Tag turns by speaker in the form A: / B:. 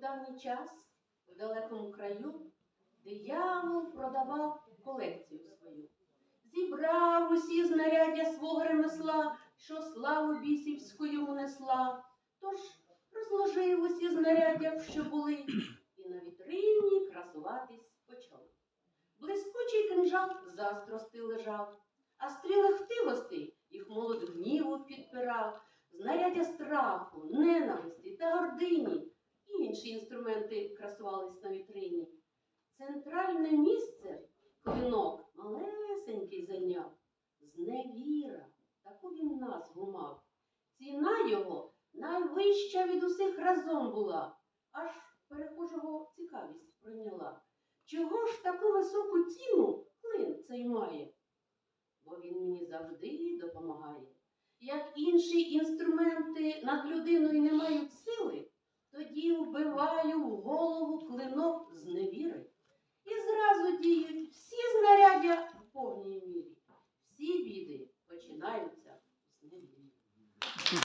A: давній час в далекому краю диявол продавав колекцію свою. Зібрав усі знаряддя свого ремесла, що славу бісівську йому несла. Тож розложив усі знаряддя, що були, і на вітрині красуватись почав. Блискучий кинжал застрости лежав, а стріли хтивостей їх молод гніву підпирав, знаряддя страху, ненависті та гордині, інші інструменти красувались на вітрині. Центральне місце клинок малесенький зайняв, зневіра, таку він назву мав. Ціна його найвища від усіх разом була, аж перехожого цікавість пройняла. Чого ж таку високу ціну клин цей має? Бо він мені завжди допомагає. Як інші інструменти над людиною не мають вбиваю голову клинок